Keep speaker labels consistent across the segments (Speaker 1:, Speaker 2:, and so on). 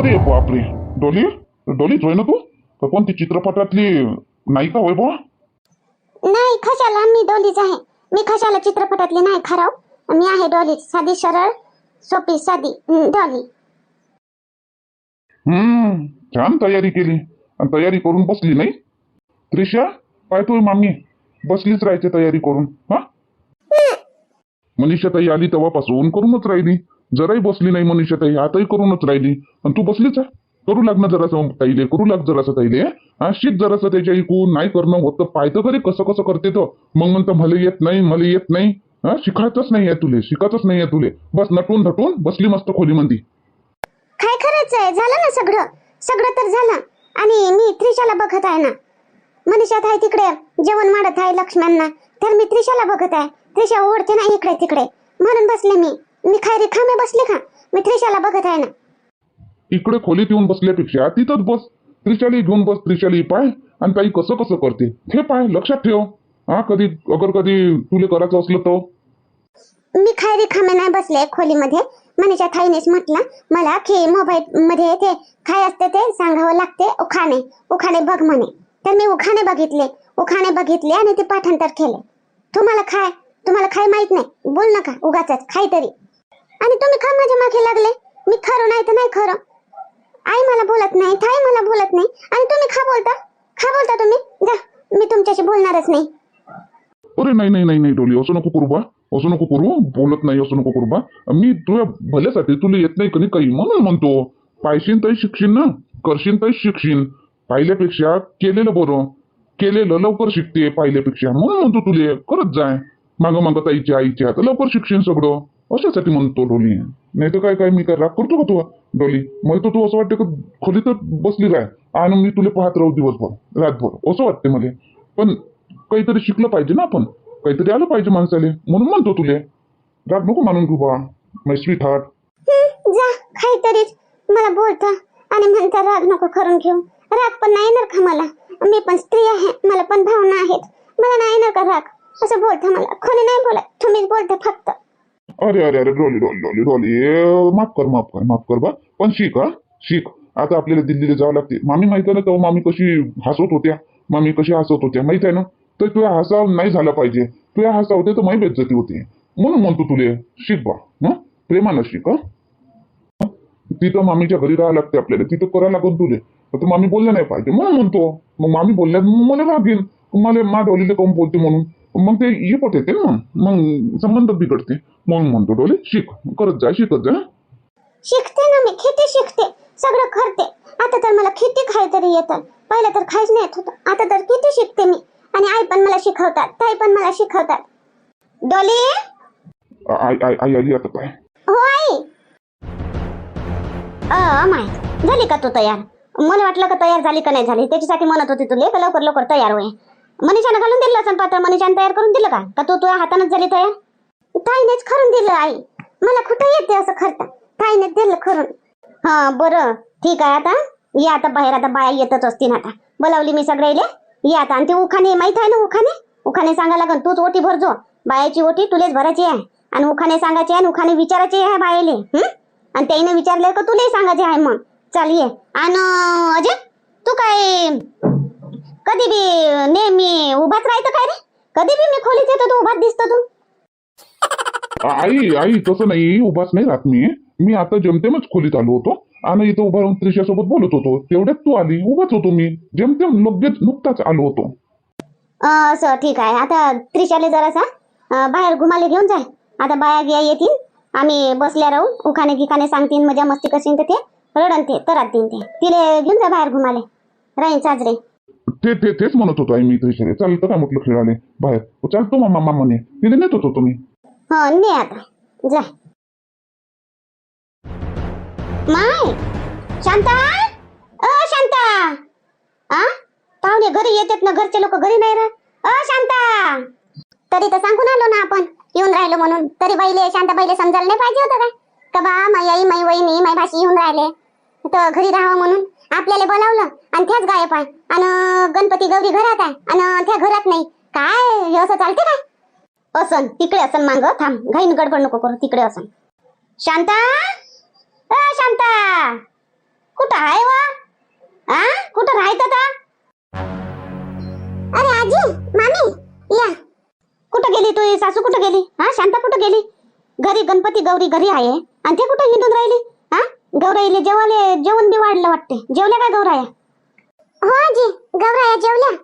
Speaker 1: अरे बापरे. डोली? डोलीच होय ना तू? का कोणती चित्रपटातली नायिका होय बुवा?
Speaker 2: नाही कशाला? मी डोलीच आहे. मी कशाला चित्रपटातली नाही खराव मी आहे डॉलीच. साधी सरळ सोपी साधी हं, डॉली.
Speaker 1: हम्म छान तयारी केली. आणि तयारी करून बसली नाही? त्रिशा काय तू मामी. बसलीच राहायची तयारी करून हा? मनीषा ताई आली तेव्हापासून करूनच राहिली. जराही बसली नाही मनीषाताई आताही करूनच राहिली. आणि तू बसलीच आहे? करू लाग ना जरासं ताईले करू लाग जरासं ताईले हा? शिक जरासं त्याच्या ऐकून नाही करणं होतं पाहतं तरी कसं कसं करते तो. मग म्हणतं मला येत नाही मला येत नाही. हा शिकायचंच नाही आहे तुले शिकायचंच नाही आहे तुले. बस नटून नटून बसली मस्त खोलीमध्ये
Speaker 2: काय करायचं आहे? झालं ना सगळं? सगळं तर झालं. आणि मी त्रिशाला बघत आहे ना. मनीषात आहे तिकडे जेवण माडत आहे लक्ष्म्यांना. तर मी त्रिशाला बघत आहे. त्रिशा ओढते ना इकडे तिकडे म्हणून बसले मी. मी काय रिकामे बसले का? मी त्रिशाला बघत आहे ना.
Speaker 1: इकडे खोलीत येऊन बसल्यापेक्षा तिथंच बस. त्रिशाली घेऊन बस त्रिशाली पाय. आणि ताई कसं कसं करते? हे पाय लक्षात ठेव. हा कधी अगर कधी तुले करायचं असलं तर.
Speaker 2: मी काय रिकामे नाही बसले खोलीमध्ये. मनीषा थाईनेच म्हटलं मला की मोबाईल मध्ये ते काय असते ते सांगावं लागते उखाणे. उखाणे बघ म्हणे. तर मी उखाणे बघितले. उखाणे बघितले आणि ते पाठांतर केले. तुम्हाला काय? तुम्हाला काय माहीत नाही? बोल नका उगाच खाय तरी आणि तुम्ही का माझ्या मागे लागले. मी खरं नाही तर नाही खरं. आई मला बोलत नाही थाई मला बोलत नाही. आणि तुम्ही खा बोलता. खा बोलता तुम्ही. जा मी तुमच्याशी बोलणारच नाही.
Speaker 1: अरे नाही नाही नाही नाही डोली असं नको करू बा. असं नको करू. बोलत नाही असं नको करू बा. मी तुझ्या भल्यासाठी तुला येत नाही कधी काही. म्हणून म्हणतो पायशीन तरी शिकशील ना. करशील तरी शिकशील पाहिल्यापेक्षा केलेलं बरं. केलेलं लवकर शिकते पाहिल्यापेक्षा. म्हणून म्हणतो तुले करत जाय. मागं मागं ताईच्या आईच्या. तर लवकर शिकशील सगळं. अशासाठी म्हणतो डोली नाही तर काय काय मी काय राग करतो का तुला डोली? मला तर तू असं वाटतं का खोलीतच बसली काय आणि मी तुला पाहत राहू दिवसभर रातभर. असं वाटते मला. पण काहीतरी शिकलं पाहिजे ना आपण. काहीतरी आलं पाहिजे माणसाले. म्हणून म्हणतो तुले. राग नको मानून घेऊ बा. माय स्वीट हार्ट
Speaker 2: जा काहीतरीच. मला बोलता आणि म्हणता राग नको करून घेऊ. राग पण नाही येणार का मला? मी पण स्त्री आहे. मला पण भावना आहेत. मला नाही येणार का राग? असं बोलता मला. कोणी नाही बोलत. तुम्हीच बोलता फक्त.
Speaker 1: अरे अरे अरे डोली डोली डोली डोली. माफ कर माफ कर माफ कर बा. पण शिक हा शिक. आता आपल्याला दिल्लीला जावं लागते. मामी माहीत आहे ना तेव्हा मामी कशी हसत होत्या. मामी कशी हसत होत्या. माहीत आहे ना? तर तुझ्या हसा नाही झाला पाहिजे. तुझ्या हसा होते तर माही बेज्जती होती. म्हणून म्हणतो तुले शिक बा. हं? प्रेमानं शिक हा? तिथं मामीच्या घरी राहावं लागते आपल्याला. तिथं करायला लागून तुले. तर मामी बोलल्या नाही पाहिजे. म्हणून म्हणतो. मग मामी बोलल्या मला राग मला मा डोलीला काऊन बोलते म्हणून? मग ते ये पट येते ना मग. संबंध बिघडते. म्हणून म्हणतो डोले शिक. करत जा शिकत जा.
Speaker 2: शिकते ना मी. किती शिकते. सगळं करते. आता तर मला किती खाय तरी येतं पहिलं तर खायच नाही येत होतं. आता तर किती शिकते मी. आणि आई पण मला शिकवतात. ताई पण मला शिकवतात. डोली?
Speaker 1: आई आई आई आली आता काय?
Speaker 2: हो आई. A my. झाली का तू तयार? मला वाटलं का तयार झाली का नाही झाली? त्याच्यासाठी म्हणत होती तुले का लवकर लवकर तयार होय. मनीषानं घालून दिलं असं पात्र मनीषानं तयार करून दिलं का? का तू तुझ्या हातानच झाली तयार? ताईनेच खरून दिलं आई. मला कुठं येते असं करता ताईनेच दिलं खरून. हा बरं. ठीक आहे आता. ये आता बाहेर आता बाया येतच असतील आता. बोलावली मी सगळ्याले ये आता. आणि ते उखाने माहीत आहे ना उखाने उखाने सांगा लागन तूच ओटी भरजो बायाची ओटी तुलेच भरायची आहे. आणि उखाने सांगायचे आहे उखाने उखाणे विचारायचे आहे बायाले. हम्म आणि त्याने विचारलं का तुलाही सांगायचे आहे मग? चाल ये. आणि अजय तू काय कधी बी नेहमी उभाच राहायचं काय रे? कधी बी मी खोलीत येतो तू उभाच दिसतो तू.
Speaker 1: आई आई तसं नाही. उभाच नाही राहत मी. मी आता जमतेमच खोलीत आलो होतो. आणि इथं उभा राहून त्रिशासोबत बोलत होतो. तेवढ्यात तू आली उभाच होतो मी. जमतेम लगेच नुकताच आलो होतो.
Speaker 2: अं, असं ठीक आहे. आता त्रिशाले जरासा अं, बाहेर घुमाले घेऊन जाय. आता बाया गिया येतील. आम्ही बसल्या राहू. उखाणे गिखाणे सांगतील मजा मस्ती करशील तर ते? रडन ते तरात देईन ते. तिले घेऊन जा बाहेर घुमाले. राहीन साजरे.
Speaker 1: ते ते तेच म्हणत होतो आहे मी त्रिशाले चालतं काय म्हटलं खेळाले बाहेर. चालतो मामा मामाने तिथे नेत होतो तुम्ही.
Speaker 2: हो ने आता. जा. माय! शांता! अ शांता! आ पाहुणे घरी येतात ना घरचे लोक घरी नाही राहत. अ शांता! तरी तर सांगून आलो ना आपण. येऊन राहिलो म्हणून. तरी बाईले शांता बाईले समजायला नाही पाहिजे होतं काय? का बा माई आई माई वहिनी माई भाषी येऊन राहिले. तर घरी राहावं म्हणून आपल्याला बोलावलं. आणि त्याच गायब आहे. आणि गणपती गौरी घरात आहे आणि त्या घरात नाही. काय? हे असं चालते काय? असन तिकडे असन मांग. थांब घाईन गडबड नको करू तिकडे असन. शांता? अ शांता! कुठं आहे वा? आ? कुठं राहायचं आता अरे आजी मामी या. कुठं गेली तू? सासू कुठं गेली? हा शांता कुठं गेली? घरी गणपती गौरी घरी आहे. आणि ते कुठं हिंडून राहिली? हा? गौराईले जेवाले जेवण बी वाढलं वाटते जेवल्या काय गौराया? हो आजी गौराया जेवल्या.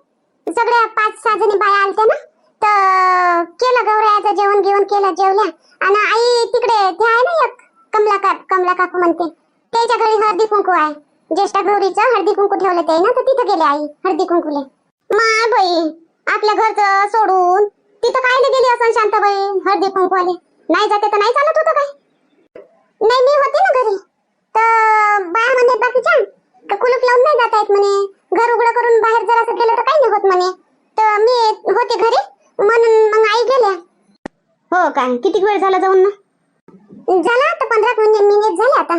Speaker 2: सगळ्या पाच सहा जणी बाया आलत्या ना? तर केलं गौरायाचं जेवण घेऊन केलं जेवल्या. आणि आई तिकडे ते आहे ना एक कमला का कमला काकू म्हणते. त्याच्या घरी हळदी कुंकू आहे. ज्येष्ठा गौरीचं हळदी कुंकू ठेवलं ते ना तर तिथं गेले आई हळदी कुंकूले. माय बाई आपल्या घरचं सोडून तिथं काय गेली असं शांताबाई हळदी कुंकू आले नाही जाते तर नाही चालत होतं काय? नाही मी होते ना घरी. तर बाया म्हणते बाकीच्या कुलूप लावून नाही जाता येत म्हणे. घर उघडं करून बाहेर जर असं गेलं तर काही नाही होत म्हणे. तर मी होते घरी म्हणून मग आई गेल्या. हो काय किती वेळ झाला जाऊन ना झाला आता पंधरा मिनिट मिनिट झाले आता.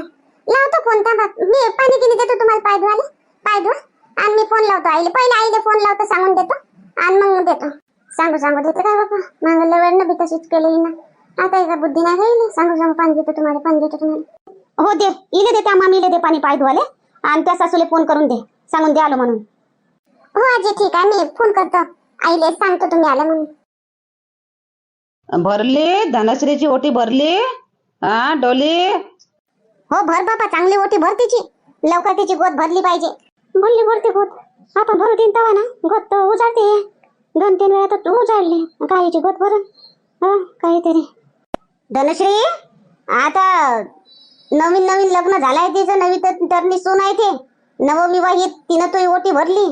Speaker 2: लावतो फोन थांबा. मी पाणी गिनी देतो तुम्हाला पाय धुवाले पाय धुवा आणि मी फोन लावतो आईले. पहिले आईले फोन लावतो सांगून देतो. आणि मग देतो. सांगू सांगू देतो काय बाबा? मागल्या वेळ बी तशीच केली ना. आता एका बुद्धी नाही राहिली सांगू सांगू पाणी देतो तुम्हाला पाणी देतो तुम्हाला. हो दे. इले दे त्या मामीले दे पाणी पाय धुवाले आणि त्या सासूले फोन करून दे. सांगून दे आलो म्हणून. हो आजी ठीक आहे. मी फोन करतो. आईले सांगतो तुम्ही आला म्हणून.
Speaker 3: भरली? धनश्रीची ओटी भरली? हा डोली?
Speaker 2: हो भर बाबा चांगली ओटी भर तिची. लवकर तिची गोद भरली पाहिजे. भरली भरते गोद. आपण भरू देईन तवा ना. गोद तर उजाडते. दोन तीन वेळा तर तू उजाडली. गाईची गोद भरून. हा काहीतरी. धनश्री आता नवीन नवीन लग्न झालंय तिचं. नवी तर तरणी सून आहे ते. नवविवाहित तिनं तुही ओटी भरली.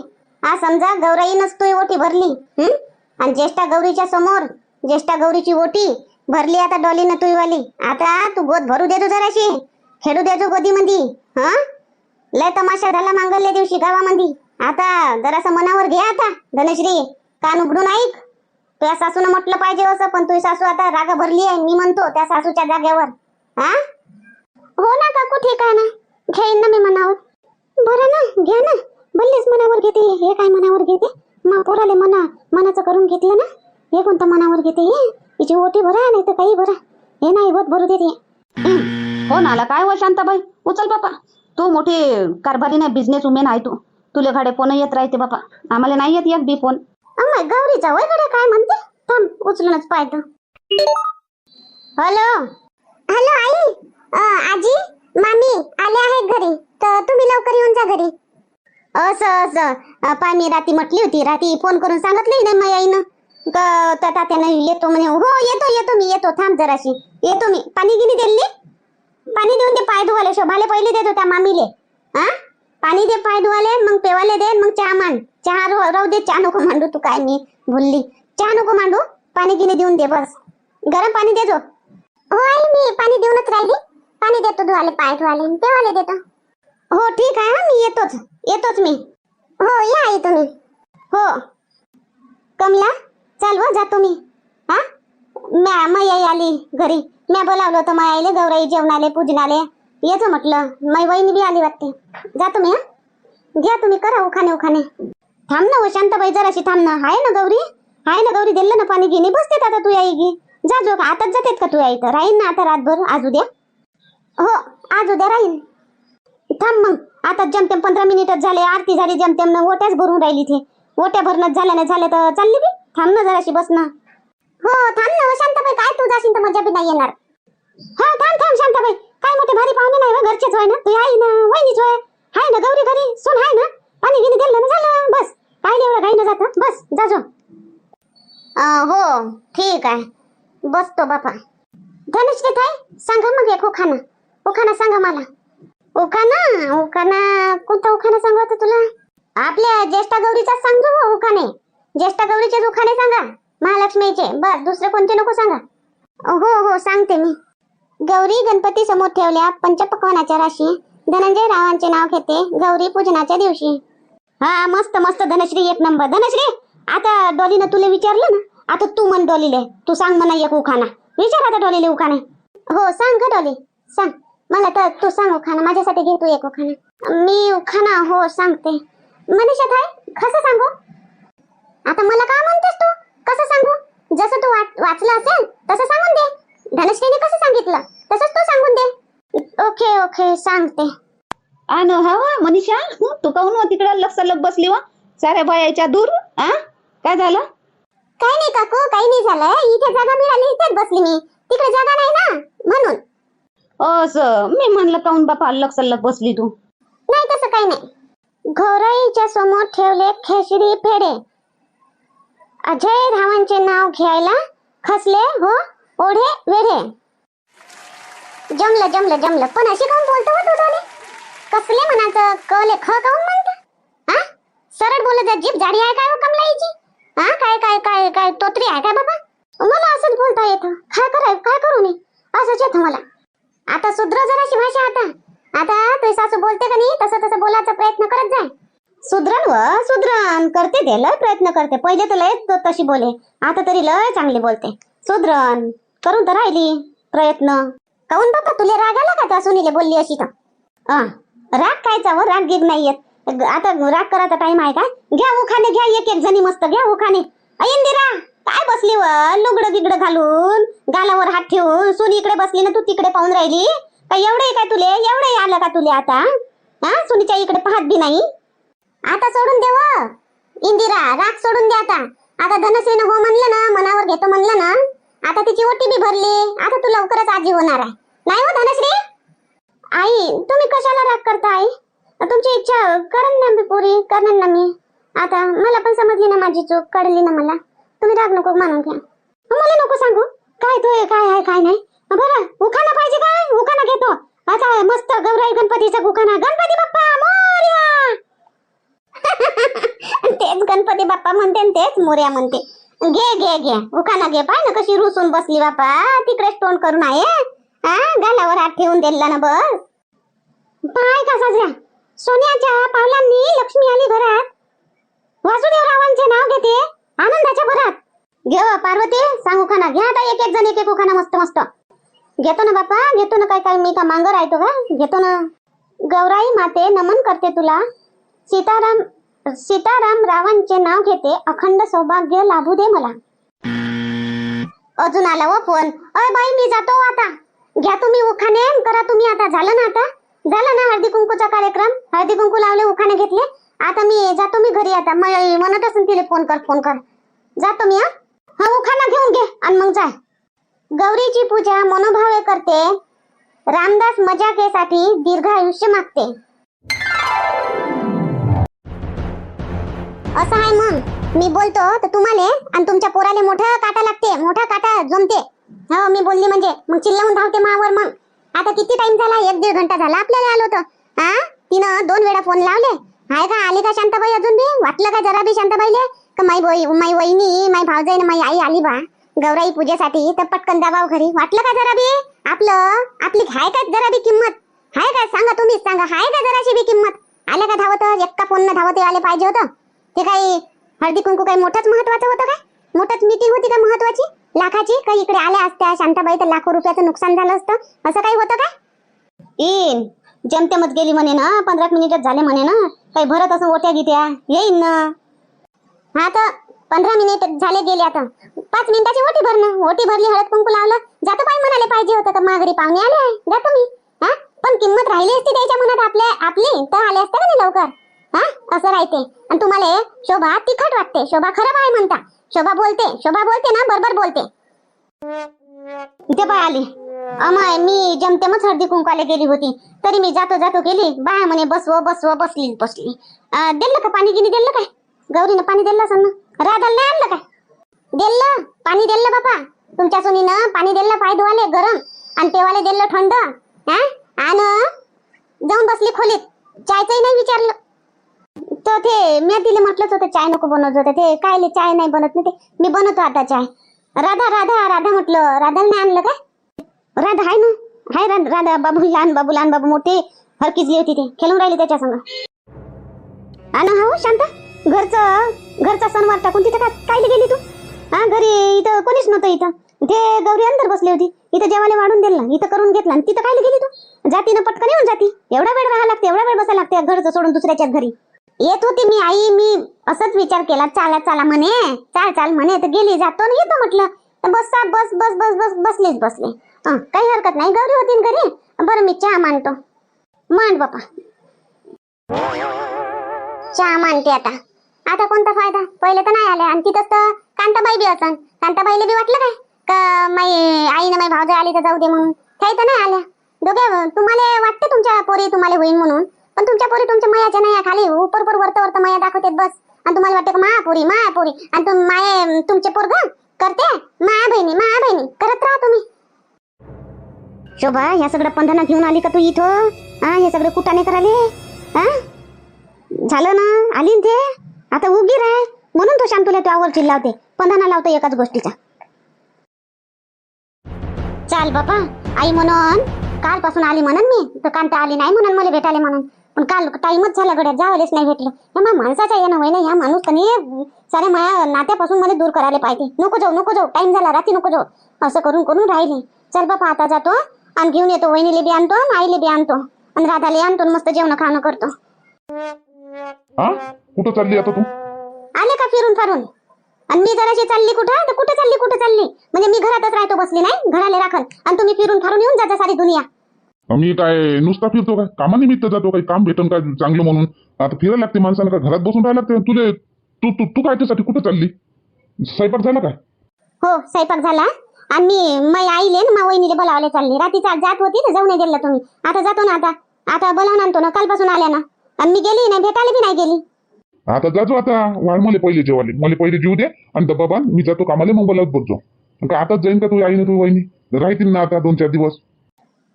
Speaker 2: हा समजा गौराईनच तुही ओटी भरली. हम्म आणि ज्येष्ठा गौरीच्या समोर ज्येष्ठा गौरीची ओटी भरली आता डॉलीनं तुईवाली वाली आता तू गोद भरू देतो जराशी. खेळू देतो गोदीमध्ये हा? लय तमाशा झाला मांगल्य दिवशी गावामध्ये आता जरासं मनावर घे आता धनश्री. कान उघडून ऐक. तुझ्या सासून म्हटलं पाहिजे असं पण तुझी सासू आता रागा भरली आहे मी म्हणतो त्या सासूच्या जाग्यावर. हा हो ना काकू ठीक आहे ना घेईन ना मी मनावर. बरं ना घ्या ना. भल्लेच मनावर घेते हे काय मनावर घेते? मग पोराले मना मनाचं करून घेतलं ना हे कोणतं मनावर घेते हे? हिची ओटी भरा नाही तर काही भरा. हे नाही होत भरू देते.
Speaker 3: फोन आला काय हो शांताबाई? उचल बापा. तू मोठी कारभारी नाही बिझनेस उमेन आहे तू. तुले घाडे फोन येत राहते बापा. आम्हाला नाही येत एक बी फोन.
Speaker 2: अम्मा गौरीचा वयकडे काय म्हणते? थांब उचलूनच पाहतो. हॅलो. हॅलो आई. आजी? मामी आले आहेत घरी. तर तुम्ही लवकर येऊन जा घरी. असं असं. पाय मी राती म्हटली होती. राती फोन करून सांगितली ना माझ्या आईनं तात्यानं येतो म्हणे. हो येतो येतो मी येतो. थांब जराशी. येतो मी. पाणी गिनी दिली? पाणी देऊन दे पाय धुवाले. शोभाले पहिले देतो त्या मामीले. हा पाणी दे पाय धुवाले मग पेवाले दे मग चहा मांड. चहा राहू दे चहा नको मांडू तू काय मी भुलली. चहा नको मांडू. पाणी गिनी देऊन दे बस. गरम पाणी देतो हो आई मी पाणी देऊनच राहिली. पाणी देतो धुवाले पाय धुवाले आणि देतो. हो ठीक आहे ना मी येतोच. येतोच मी. हो या आई तुम्ही हो. कमला चाल व जातो मी. हा? म्या मै आली घरी. म्या बोलावलं होतं मया आईले गौराई जेवणाले पूजनाले. येतो म्हटलं मै वहिनी बी आली वाटते. जातो मी हा? घ्या तुम्ही करा उखाने उखाने थांब ना हो शांताबाई जराशी थांब ना. आहे ना गौरी. आहे ना गौरी दिलं ना पाणी घेणे. बसतेत आता तू आई गी जा जो आताच जातेत का तू आई तर राहीन ना आता रातभर. आज उद्या. हो आज उद्या राहील थांब मग. आता जमतेम पंधरा मिनिटच झाले आरती झाली जमतेम ना ओट्याच भरून राहिली इथे ओट्या भरणं झाल्या नाही झाल्या तर चालली बी. थांब ना जराशी बस ना हो थांब ना शांताबाई काय तू जाशील तर मजा बी नाही येणार. हो थांब थांब शांताबाई. काय मोठे भारी पाहुणे नाही हो, घरचेच होय ना? तू आई ना वहिनीच होय. हाय ना गौरी घरी? सोन हाय ना? पाणी गिनी दिलं ना झालं? बस. काय एवढं घाई ना जात. बस जा जो. हो ठीक आहे. बसतो बापा. धनुश्री काय सांगा मग एक खाना उखाणा सांगा मला. ओखाना? ओखाना कोणता उखाणा सांगू आता तुला? आपल्या ज्येष्ठा गौरीचा सांगतो हो उखाने ज्येष्ठा गौरीचे उखाणे सांगा. महालक्ष्मीचे. बस दुसरे कोणते नको सांगा? हो हो सांगते मी. गौरी गणपती समोर ठेवल्या पंचपक्वानाच्या राशी. धनंजय रावांचे नाव घेते गौरी पूजनाच्या दिवशी. हा मस्त मस्त. धनश्री एक नंबर. धनश्री आता डॉलीनं तुला विचारलं ना? आता तू म्हण डॉलीले. तू सांग म्हणा एक उखाना विचार आता डॉलीले उखाने हो सांग का डॉली. सांग. मला तर तू सांग उखाणा माझ्यासाठी घे तू एक उखाणा. मी उखाणा हो सांगते. मनीषा ताई कसं सांगू? आता मला काय म्हणतेस तू? कसं सांगू? जसं तू वाच- वाचलं असेल तसं सांगून दे. धनश्रीने कसं सांगितलं? तसंच तू सांगून दे. ओके ओके सांगते.
Speaker 3: आणि हवा मनीषा तू काहून तिकडे लक्ष लग बसली वा? साऱ्या बायाच्या दूर आ? काय झालं?
Speaker 2: काही नाही काकू काही नाही झालं इथे जागा मिळाली इथेच बसली मी. तिकडे जागा नाही ना? म्हणून.
Speaker 3: असं. मी म्हणलं काऊन बापा अल्लक सल्लक बसली तू.
Speaker 2: नाही तसं काही नाही. घोराईच्या समोर ठेवले खेसरी फेडे अजय धावांचे नाव घ्यायला खसले हो? ओढे वेढे. जमलं जमलं जमलं. पण अशी काऊन बोलतो हो तू दोन्ही कसले म्हणायचं कले ख काऊन म्हणते? हा? सरळ बोलत जा जीभ जाडी आहे काय हो कमलाईची? हा? काय काय काय काय तोत्री आहे काय बाबा? मला असंच बोलता येतं. काय कराय काय करू मी? असंच येतं मला. आता सुधरो जराशी भाषा आता. आता तुझी सासू बोलते का नाही तसं तसं बोलायचा प्रयत्न करत जाय. सुधरण व सुधरण करते ते लय प्रयत्न करते. पहिले तर लय त- तशी बोले. आता तरी लय चांगली बोलते. सुधरण करून तर राहिली. प्रयत्न. काऊन बापा तुले राग आला का त्या सुनीले बोलली अशी तर? हा राग कायचा व राग गिग नाही येत. आता राग करायचा टाइम आहे का? घ्या उखाने घ्या एक एक जणी मस्त. घ्या उखाने इंदिरा काय बसली व? लुगडं बिगडं घालून गालावर हात ठेवून सुनी इकडे बसली ना तू तिकडे पाहून राहिली? का एवढे काय तुले? एवढे आलं का तुले आता? हा? सुनीच्या इकडे पाहत बी नाही? आता सोडून दे व. इंदिरा राग सोडून दे आता. आता धनश्रीनं हो म्हणलं ना मनावर घेतो म्हणलं ना आता तिची ओटी बी भरली. आता तू लवकरच आजी होणार आहे. नाही हो धनश्री? आई तुम्ही कशाला राग करता आई? तुमची इच्छा करेन ना मी पुरी करेन ना मी. आता मला पण समजली ना माझी चूक कळली ना मला. तुम्ही राग नको मानून घ्या. मला नको सांगू. काय तो काय आहे काय नाही. बरं उखाणा पाहिजे काय उखाणा घेतो. आता मस्त गौराई गणपतीचा उखाणा. गणपती बाप्पा मोर्या! तेच गणपती बाप्पा म्हणते तेच मोर्या म्हणते. घे घे घे. उखाना घे. पाय ना कशी रुसून बसली बाप्पा. तिकडे तोंड करून आहे. हा गालावर हात ठेवून दिला ना बस. पाय का साजऱ्या सोन्याच्या पावलांनी लक्ष्मी आली घरात. वासुदेव रावांचे नाव घेते. आनंदाच्या भरात. घे पार्वती सांग उखाना. घ्या आता एक एक जण एक एक उखाना मस्त मस्त. घेतो ना बापा घेतो ना काय काय मी का मांगर राहतो का घेतो ना. गौराई माते नमन करते तुला. सीताराम सीताराम रावांचे नाव घेते. अखंड सौभाग्य लाभू दे मला. अजून आला व फोन. अय बाई मी जातो आता. घ्या तुम्ही उखाणे करा तुम्ही आता. झालं ना आता? झालं ना हळदी कुंकूचा कार्यक्रम? हळदी कुंकू लावले उखाणे घेतले? आता मी जातो मी घरी आता. म- म्हणत असून तिला फोन कर फोन कर. जातो मी हा. हा घेऊन घे आणि मग जाय गौरीची पूजा मनोभावे करते. रामदास मजाकेसाठी दीर्घ आयुष्य मागते. असं आहे मग मी बोलतो तर तुम्हाला आणि तुमच्या पोराले मोठा काटा लागते मोठा काटा जमते. हो मी बोलली म्हणजे. मग चिल्लावून धावते मावर मग आता किती टाइम झाला? एक दीड घंटा झाला आपल्याला आलो होतं हा? तिनं दोन वेळा फोन लावले. हाय का आली का शांताबाई अजून बी? वाटलं का जरा बी शांताबाईले? का माई बाई माई वहिनी माई भावजाई माई आई आली बा गौराई पूजेसाठी तर पटकन जाबाव घरी. वाटलं का जरा बी? आपलं आपली हाय का जरा बी किंमत? हाय का? सांगा तुम्हीच सांगा. हाय का जराशी बी किंमत? आले का धावत? एका फोन धावत आले पाहिजे होतं. ते काही हळदी कुंकू काही मोठंच महत्वाचं होतं काय? मोठंच मीटिंग होती का महत्वाची? लाखाची? काही इकडे आल्या असत्या. शांताबाई तर लाखो रुपयाचं नुकसान झालं असतं. असं काही होतं का इन जमतेमच गेली म्हणे ना पंधरा मिनिटच झाले म्हणे ना. काही भरत असं ओट्या गिट्या? येईन ना. हा तर पंधरा मिनिट झाले गेले आता. पाच मिनिटाची ओटी भरणं ओटी भरली हळद कुंकू लावलं. जातो बाई म्हणाले पाहिजे होतं तर माघारी पाहुणे आले आहे. जातो मी हा? पण किंमत राहिली असती त्याच्या मनात आपल्या आपली? तर आले असते का लवकर? हा? असं राहते. आणि तुम्हाला हे शोभा तिखट वाटते. शोभा खराब आहे म्हणता. शोभा बोलते. शोभा बोलते ना? बरोबर बोलते. इथे पाय आली. अमाय मी जमतेमच हळदी कुंकाला गेली होती. तरी मी जातो जातो गेली. बाया म्हणे बसव बसव बसली बसली. दिलं का पाणी गिनी दिलं काय? गौरीनं पाणी दिलं असं ना? राधाला नाही आणलं काय? दिलं. पाणी दिलं बाबा तुमच्या सुनीनं पाणी दिलं पाय धुवाले गरम. आणि तेवाले दिलं थंड. हा? आणि जाऊन बसली खोलीत. चायचंही नाही विचारलं. तर ते मी तिला म्हटलंच होतं चाय नको बनवत होतं. ते काय चाय नाही बनत ना ते. मी बनवतो आता चाय. राधा राधा राधा म्हटलं. राधाला नाही आणलं काय? राधा आहे ना. हाय राधा बाबू लहान बाबू लहान बाबू मोठे. हरकिजली होती ते खेळून राहिले त्याच्या संग. आणि हा हो शांत. घरचं घरचा सणवार टाकून तिथं काय गेली तू? हा घरी इथं कोणीच नव्हतं इथं. ते गौरी अंदर बसली होती. इथं जेवायला वाढून दिलं. इथं करून घेतलं. आणि तिथं काय गेली तू? जाती ना पटकन येऊन जाती. एवढा वेळ राहा लागते एवढा वेळ बसायला लागते घरचं सोडून दुसऱ्याच्या घरी. येत होती मी आई मी असंच विचार केला. चाला चाला म्हणे. चाल चाल म्हणे. तर गेली जातो ना येतो म्हटलं. तर बस बस बस बस बस बसलेच बसले. काही हरकत नाही. गौरी होती ना घरी. बरं मी चहा मांडतो मांड बापा. चहा मानते आता. आता कोणता फायदा? पहिले तर नाही आले. आणि तिथंच तर कांताबाई बी असन. कांताबाईला बी वाटलं काय? का माई आईनं माई भावजा आली तर जाऊ दे म्हणून? काही तर नाही आल्या. दोघे तुम्हाला वाटते तुमच्या पोरी तुम्हाला होईल म्हणून? पण तुमच्या पोरी तुमच्या मयाच्या नाही खाली उपर पर वरत वरत माया दाखवतात बस. आणि तुम्हाला वाटते का महापुरी महापुरी आणि तुम माये तुमचे पोरग? करते? माया बहिणी माया बहिणी. करत राहा तुम्ही. शोभा ह्या सगळं पंधरा घेऊन आली का तू इथं? हा हे सगळं कुटाने कराले हा झालं ना? आली न ते? आता उगी राह म्हणून तो शांतुला त्यावर चिल्लावते पंधरा लावते एकाच गोष्टीचा. चाल बापा आई म्हणून कालपासून आली म्हणून मी. तर कांता आली नाही म्हणून मला भेटाले म्हणून. पण काल टाइमच झाला गड्या जावलेच नाही भेटलं. या मा माणसाच्या येणं होईना ह्या माणूस कनी साऱ्या माया नात्यापासून मला दूर करायला पाहिजे. नको जाऊ नको जाऊ. टाइम झाला रात्री नको जाऊ. असं करून करून राहिले. चल बापा आता जातो. आणि घेऊन येतो वहिनीले बी आणतो आणि आईले बी आणतो. आणि राधाले आणतो आणि मस्त जेवण खाणं करतो.
Speaker 1: हा? कुठं चालली आता तू?
Speaker 2: आले का फिरून फारून? आणि मी जराशी चालली कुठं? तर कुठं चालली कुठं चालली? म्हणजे मी घरातच राहतो बसली नाही. घराले राखल आणि तुम्ही फिरून फारून येऊन जाता सारी दुनिया.
Speaker 1: मी काय नुसता फिरतो काय? कामानिमित्त जातो काही काम भेटन काय चांगलं म्हणून? आता फिरायला लागते माणसानं का? घरात बसून राहायला लागते? तुले तू तू तू काय त्यासाठी कुठं चालली? स्वयंपाक झाला काय?
Speaker 2: हो स्वयंपाक झाला. आणि मी मै आईले ना मा वहिनीले बोलावले चालली. रात्रीचा जात होती तर जाऊ नाही दिलं तुम्ही. आता जातो ना आता. आता बोलावून आणतो ना कालपासून आल्या ना. आणि मी गेली नाही भेटायला बी नाही गेली.
Speaker 1: आता जातो आता. वाढ मला पहिले जेवाले. मला पहिले जीव दे आणि डब्बा बांध मी जातो कामाला मग बोलावत बोलतो. का आताच जाईन का तू आईने तू वहिनी? राहतील ना आता दोन चार दिवस.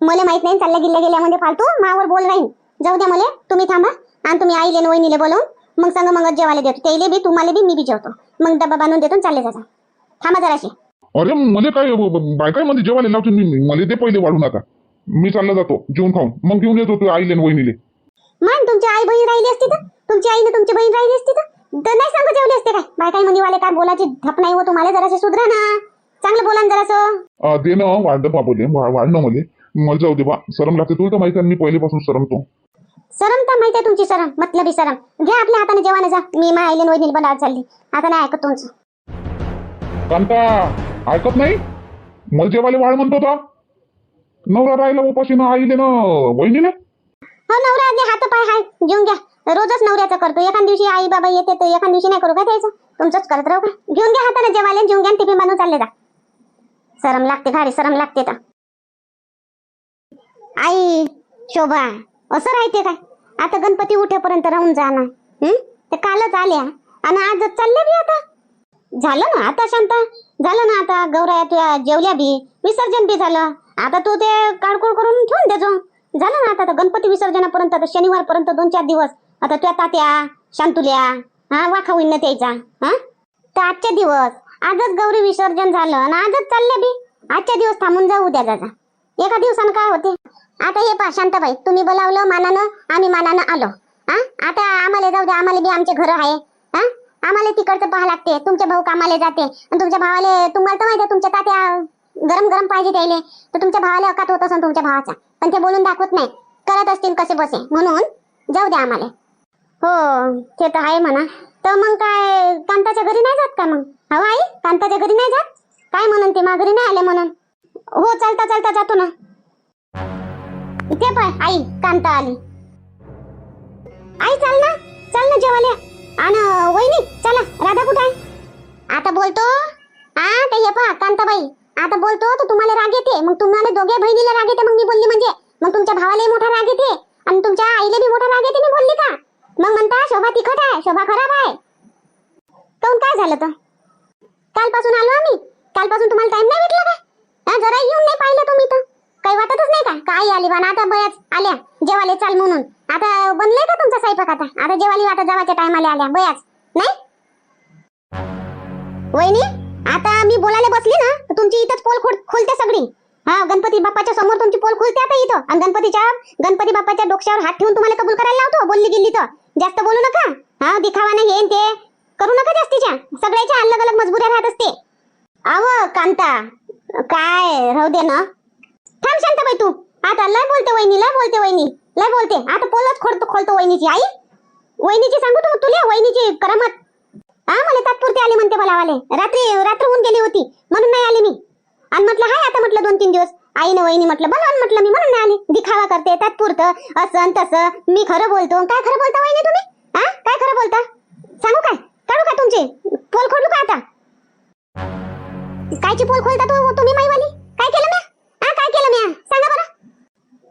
Speaker 2: मला माहीत नाही चालल्या गिल्ल्या गेल्यामध्ये फालतू. मावर बोल राहीन. जाऊ द्या मला तुम्ही थांबा. आणि तुम्ही आईले न वहिनीले बोलवून मग संग मग जेवायला देतो. त्याईले बी तुम्हाला बी मी बी जेवतो. मग डब्बा बांधून देतो आणि चालले जाता. थांबा जराशी.
Speaker 1: अरे मला काय बायकायमध्ये जेवायला लावतो मी मला दे पहिले वाढून आता. मी चालला जातो जेवण खाऊन. मग घेऊन येतो तू आईले वहिनीले.
Speaker 2: मान तुमची आई बहीण राहिली असती तर? तुमची आईने तुमची बहीण राहिली असती तर? तर नाही सांगू जेवली असते काय? बायकाई म्हणी वाले काय बोलायची धप नाही हो तुम्हाला जरासे सुधरा ना. चांगलं बोला ना जरासं.
Speaker 1: दे ना वाढलं बाबोले वाढणं मले. मला जाऊ दे बा सरम लागते तुला तर माहिती आहे मी पहिलेपासून सरमतो
Speaker 2: सरम तर माहिती आहे तुमची सरम मतलबी सरम घ्या आपल्या हाताने जेवण जा. मी मा आईले वहिनीला बनावत चालली. आता नाही ऐकत तुमचं.
Speaker 1: कांता! ऐकत नाही? मला जेवायला वाढ म्हणतो होता. नवरा राहिला उपाशी ना आईले ना वहिनीले?
Speaker 2: हो नवरा आधी हात पाय हाय घेऊन घ्या. रोजच नवऱ्याचं करतो. एखाद दिवशी आई बाबा येते तर एखाद दिवशी नाही करू का द्यायचं तुमचंच करत राहू का? घेऊन घ्या हाताने जेवायला घेऊन घ्या टिफिन बांधून चालले जा. सरम लागते भारी सरम लागते तर. आई शोभा असं राहते काय? आता गणपती उठेपर्यंत राहून जा ना हं? ते कालच आल्या. आणि आजच चालल्या बी आता. झालं ना आता शांत? झालं ना आता? गौराया तुया जेवल्या बी? विसर्जन बी झालं. आता तू ते काळकोळ करून ठेवून देजो झालं ना आता गणपती विसर्जनापर्यंत आता शनिवारपर्यंत दोन चार दिवस. आता तुया तात्या शांतुल्या हा वाखा होईन ना त्याचा हा? तर आजच्या दिवस आजच गौरी विसर्जन झालं आणि आजच चालले बी. आजच्या दिवस थांबून जाऊ उद्या जा एका दिवसानं काय होते? आता हे पहा शांताबाई तुम्ही बोलावलं मानानं आम्ही मानानं आलो. हा? आता आम्हाला जाऊ द्या आम्हाला बी आमचे घर आहे. हा? आम्हाला तिकडचं पाहा लागते. तुमचे भाऊ कामाला जाते. आणि तुमच्या भावाले तुम्हाला तर माहिती आहे तुमच्या तात्या गरम गरम पाहिजे त्याले. तर तुमच्या भावाला अकात होत असेल तुमच्या भावाचा. पण ते बोलून दाखवत नाही. करत असतील कसे बसे. म्हणून जाऊ द्या आम्हाला. हो ते तर आहे म्हणा. तर मग काय कांताच्या घरी नाही जात का मग? हो आई कांताच्या घरी नाही जात? काय म्हणून ते? माघरी नाही आले म्हणून? हो चालता चालता जातो ना. ते पाय. आई कांता आली. आई चाल ना. चल ना जेवायला. राधा कुठे आहे? आता बोलतो? हा ते हे पहा कांताबाई. आता बोलतो तर तुम्हाला राग येते. मग तुम्हाला दोघे बहिणीला राग येते मग मी बोलली म्हणजे. मग तुमच्या भावालाही मोठा राग येते. आणि तुमच्या आईला बी मोठा राग येते मी बोलली का? मग म्हणता शोभा तिखट आहे शोभा खराब आहे. काऊन काय झालं तर? कालपासून आलो आम्ही. कालपासून तुम्हाला टाइम नाही भेटला का? जरा येऊन नाही पाहिलं तुम्ही तर. काही वाटतच नाही का? काय आली बा आता बयाच आल्या. जेवाले चाल म्हणून. आता बनलंय का तुमचा स्वयंपाक आता? आता जेवाली आता जावाच्या टायमाला आल्या. बयाच नाही? वहिनी आता मी बोलायला बसली ना तुमची इथंच पोल खोलते सगळी. हा गणपती बाप्पाच्या समोर तुमची पोल खोलते आता इथं. आणि गणपतीच्या गणपती बाप्पाच्या डोक्यावर हात ठेवून तुम्हाला कबूल करायला लावतो बोलली गेली तर. जास्त बोलू नका. हा दिखावा नाही हे ते करू नका जास्तीच्या. सगळ्याच्या अलग अलग मजबुऱ्या राहत असते. आव कांता काय राहू दे ना. थांब शांताबाई तू. आता लय बोलते वहिनी लय बोलते वहिनी लय बोलते. आता पोलच खोलतो खोलतो वहिनीची आई. वहिनीची सांगू तू तुला? वहिनीची करमत. हा मला तात्पुरती आले म्हणते बोलावाले. रात्री रात्र होऊन गेली होती म्हणून नाही आली मी. आणि म्हटलं हाय आता म्हटलं दोन तीन दिवस. आईनं वहिनी म्हटलं बोलवा म्हटलं मी म्हणून नाही आली. दिखावा करते त्यात असं तसं मी खरं बोलतो. काय खरं बोलता वहिनी तुम्ही? हा काय खरं बोलता? सांगू काय? काढू का तुमचे? पोल खोलू का आता? कायची पोल खोलता तू तुम्ही माईवाली? काय केलं म्या? हा काय केलं म्या? सांगा बरं.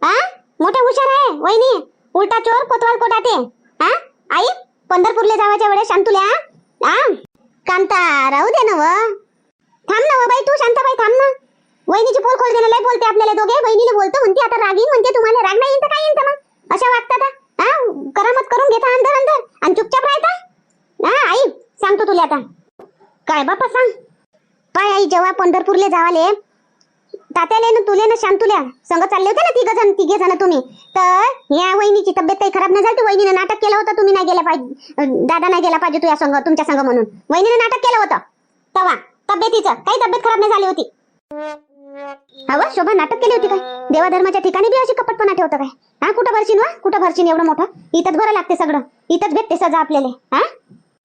Speaker 2: हा मोठे हुशार आहे वहिनी. उलटा चोर कोतवाल कोटाते हा आई पंढरपूरला जावाच्या वेळेस शांतुल्या हा कांता राहू दे ना व थांब ना व बाई तू शांताबाई थांब ना वहिनीची पोल खोल लय बोलते आपल्याला दोघे बहिणीला बोलतो म्हणते आता रागीन म्हणते तुम्हाला राग नाही येईन तर काय येईन मग अशा वागतात हा? हा करामत करून घेता अंदर अंदर आणि चुपचाप राहता हा आई सांगतो तुला आता काय बापा सांग पाय आई जेव्हा पंढरपूरला जावाले तात्याले ना तुले ना शांतुल्या संग चालले होते ना तिघ जण तिघे जण तुम्ही. तर या वहिनीची तब्येत काही खराब नाही झाली वहिनीने नाटक केलं होतं तुम्ही नाही गेला पाहिजे दादा नाही गेला पाहिजे तुझ्या संग तुमच्या संघ म्हणून. वहिनीने नाटक केलं होतं. तेव्हा तब्येतीचं काही तब्येत खराब नाही झाली होती. हवं शोभा नाटक केली होती काय? देवाधर्माच्या ठिकाणी बी अशी कपटपणा ठेवतं काय? हा कुठं भरशीन वा? कुठं भरशीन एवढं मोठं? इथंच बरं लागते सगळं. इथंच भेटते सजा आपल्याला हा?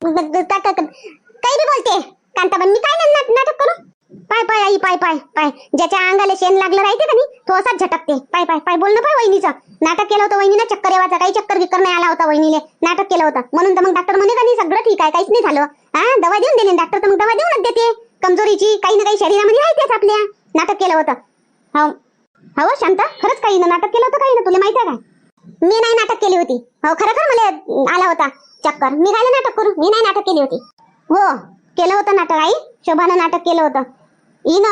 Speaker 2: काही बी बोलते कांताबाई मी काय ना- नाटक करू? पाय पाय आई पाय पाय पाय. ज्याच्या अंगाला शेण लागलं राहते का नाही तो असाच झटकते. पाय पाय पाय. बोलणं पाय वहिनीचं. नाटक केलं होतं वहिनीनं चक्कर येवाचा काही चक्कर विक्कर नाही आला होता वहिनीले. नाटक केलं होतं. म्हणून तर मग डॉक्टर म्हणे का नाही सगळं ठीक आहे काहीच नाही झालं. हा दवा देऊन देणे. डॉक्टर तर मग दवा देऊनच देते. कमजोरीची काही ना काही शरीरामध्ये राहतेच आपल्या. नाटक केलं होतं. हो हो शांत. खरंच काही ना नाटक केलं होतं काही ना? तुला माहिती आहे का? मी नाही नाटक केली होती. हो खरं खरं मला आला होता चक्कर. मी काय नाटक करू? मी नाही नाटक केली होती. हो केलं होतं नाटक आई. शोभानं नाटक केलं होतं. इन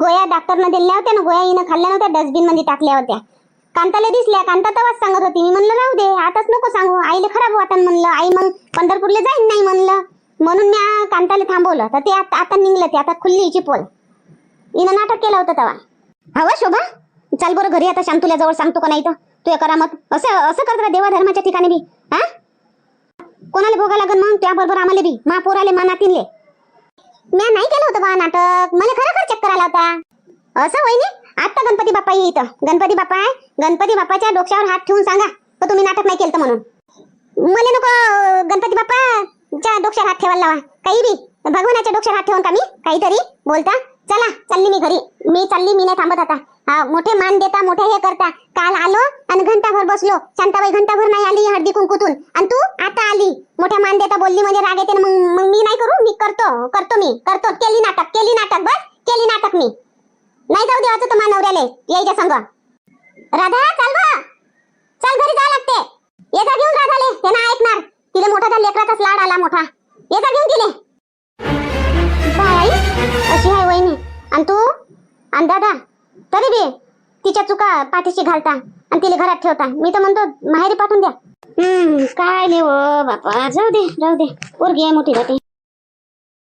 Speaker 2: गोया डॉक्टरनं दिल्या होत्या ना गोया इन खाल्ल्या नव्हत्या डस्टबिनमध्ये टाकल्या होत्या. कांताला दिसल्या कांता तवाच सांगत होती. मी म्हणलं राहू दे आताच नको सांगू. आईला खराब वाटन म्हणलं. आई मग पंढरपूरला जाईन नाही म्हणलं. म्हणून मी कांताला थांबवलं. तर ते आता आता निघलं ते. आता खुल्ली हिची पोल. हिनं नाटक केलं होतं तवा. हवं शोभा चाल बरं घरी. आता शांतुल्या जवळ सांगतो का नाही तर तू करामत असं असं करत का देवा धर्माच्या ठिकाणी बी. हा? कोणाला भोगा लागन मग? त्याबरोबर आम्हाला बी. मा पोराले मा नातीनले. म्या नाही केलं होतं बा नाटक. मला खरोखर चक्कर आला होता. असं वहिनी आता गणपती बाप्पा ये इथं. गणपती बाप्पा आहे. गणपती बाप्पाच्या डोक्यावर हात ठेवून सांगा. का तुम्ही नाटक नाही केलं म्हणून. मला नको गणपती गणपती बाप्पाच्या डोक्यावर हात ठेवायला लावा. काही बी. भगवानाच्या डोक्यावर हात ठेवून का मी? काहीतरी बोलता. चला चालली मी घरी. मी चालली मी नाही थांबत आता. मोठे मान देता मोठे हे करता. काल आलो आणि घंटाभर बसलो. शांताबाई घंटाभर नाही आली हळदी कुंकुतून. आणि तू आता आली. मोठ्या मान देता बोलली म्हणजे राग येते मग मग मी नाही करू? मी करतो करतो मी. करतो. केली नाटक केली नाटक बस. केली नाटक मी. नाही जाऊ देवाचं तुम्हाला नवऱ्याले. यायच्या संग. राधा चाल बा. चल घरी जा लागते. ये जा घेऊन राधाले. हे ना ऐकणार. तिला मोठा त्या लेकराचाच लाड आला मोठा. ये जा घेऊन तिले. बाई अशी आहे वहिनी? आणि तू? आणि दादा? तरी बी तिच्या चुका पाठीशी घालता आणि तिला घरात ठेवता. मी तर म्हणतो माहेरी पाठवून द्या. हम्म काय नाही हो, बापा जाऊ दे जाऊ दे. पोरगी आहे मोठी जाते